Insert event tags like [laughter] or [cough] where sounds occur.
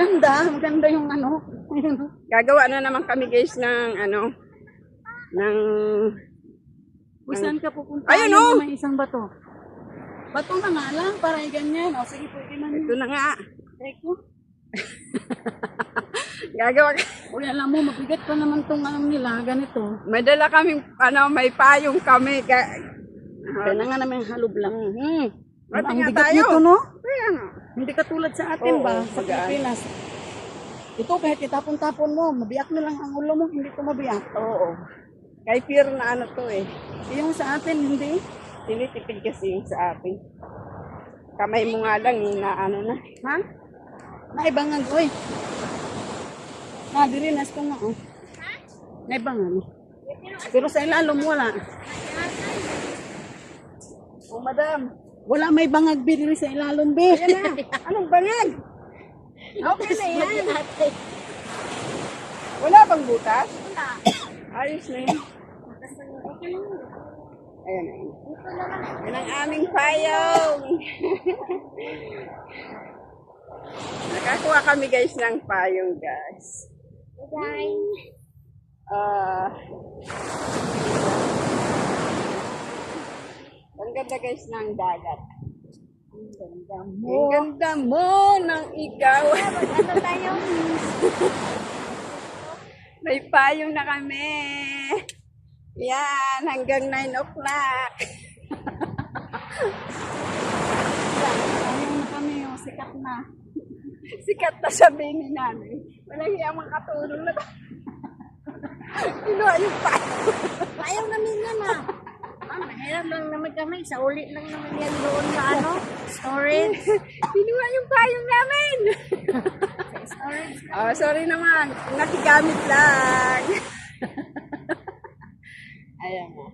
maganda. Maganda yung ano. [laughs] Gagawa na naman kami guys ng ano, ng... Kung saan ka pupunta? Ayun, Ayun, oh! May isang bato. Bato na nga lang, para ganyan. O sige, pwede man Ito na nga. Teko. [laughs] Gagawa Uy, alam mo, mabigat pa naman tong alam nila, ganito. May dala kaming, ano, may payong kami. Ga, Kaya na nga namin halog lang. hmm. Ang, bigat tayo. nito, no? Kaya nga. Hindi katulad sa atin Oo, ba, sa magaan. Pilipinas. Ito, kahit itapon-tapon mo, mabiyak na lang ang ulo mo, hindi ko mabiyak. Oo. Kay fear na ano to eh. Yung sa atin, hindi. Tinitipid kasi yung sa atin. Kamay mo nga lang, eh, na ano na. Ha? Naibangan, oy. Ah, diri nas ko nga, oh. Naibangan. Pero sa ilalom, wala. Oh, madam. Wala may bangag bi diri sa ilalom, be. Ayan na. Anong bangag? Okay na yan. Wala bang butas? Wala. Ayos na yan. Ayan na yan. Yan ang aming payong. [laughs] Nakakuha kami guys ng payong guys. Ah. Ang ganda guys ng dagat. Ang ganda mo. Ang ganda mo ng ikaw. Ano tayo? [laughs] May payong na kami. Yan, hanggang 9 o'clock. Ayun na kami, oh, sikat na. Sikat na sabihin nanay. Walang hiya makatulong na. [laughs] Kinuha yung payong. Ayaw namin yan ah. Naman kami. Sa ulit lang naman yan doon sa ano, storage. [laughs] Kinuha yung payong namin. storage. Oh, [laughs] sorry naman. Nakigamit lang. [laughs] Ayan mo.